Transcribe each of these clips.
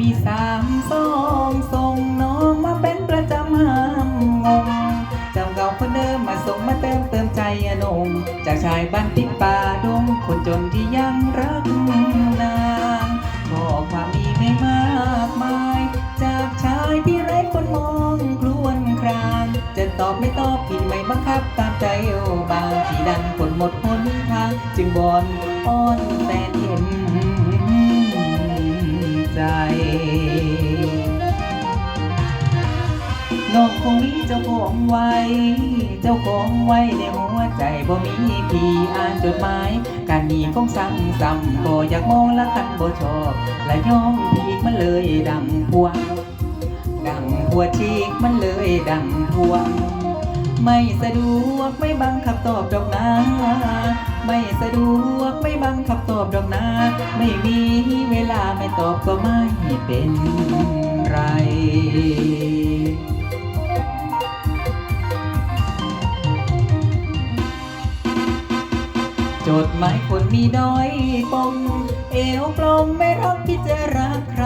มีสามสองส่งน้องมาเป็นประจำห้ามงงเจ้าเก่าคนเดิมมาส่งมาเติมเติมใจอนงจากชายบ้านติดป่าดง คนจนที่ยังรักนางขอความมีไม่มากมาย จากชายที่ไร้คนมองครวนคราง จะตอบไม่ตอบพี่ไม่บังคับตามใจโอบางที่ดันคนหมดหนทาง จึงบอนอ้อนแฟนเห็น น้องคงมีเจ้าของไว้ เจ้าของไว้ในหัวใจบ่มีพี่อ่านจดหมาย การนี้คงซ้ำซ้ำบ่อยากมองละคันบ่ชอบและย่องพีกมันเลยดังพวง ดังหัวชีกมันเลยดังพวง ไม่สะดวกไม่บังคับตอบดอกนาไม่สะดวกไม่บังคับตอบดอกนาไม่มีเวลาไม่ตอบก็ไม่เป็นไร จดหมายคนมีด้อยปมเอวปลมไม่รักที่จะรักใคร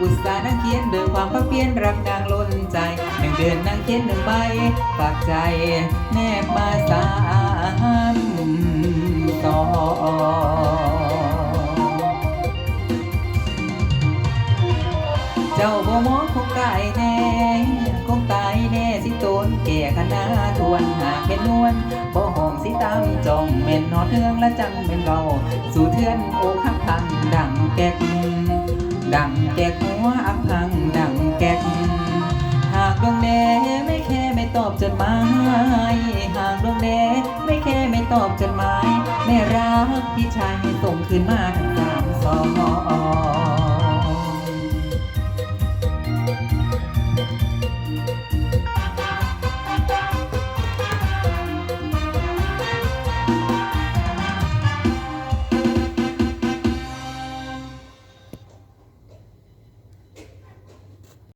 อุตส่าห์นั่งเขียนด้วยความพักเพียรรักนางล้นใจหนึ่งเดือนนั่งเขียนหนึ่งใบฝากใจแนบมาสามต่อเจ้าบ่มองคงตายแน่คงตายแน่สิโตนแก่คณะทวนหากเป็นนวลบ่ห้องสิตามจอ นนอเทืองและจังเป็นเราสู่เทือนโอคักพังดังแก๊กดังแก๊กหัวอักพังดังแก๊กหากดวงแดไม่แค่ไม่ตอบจดหมายหากดวงแดไม่แค่ไม่ตอบจดหมายไม่รักพี่ชายให้ส่งคืนมาทั้งสามสอง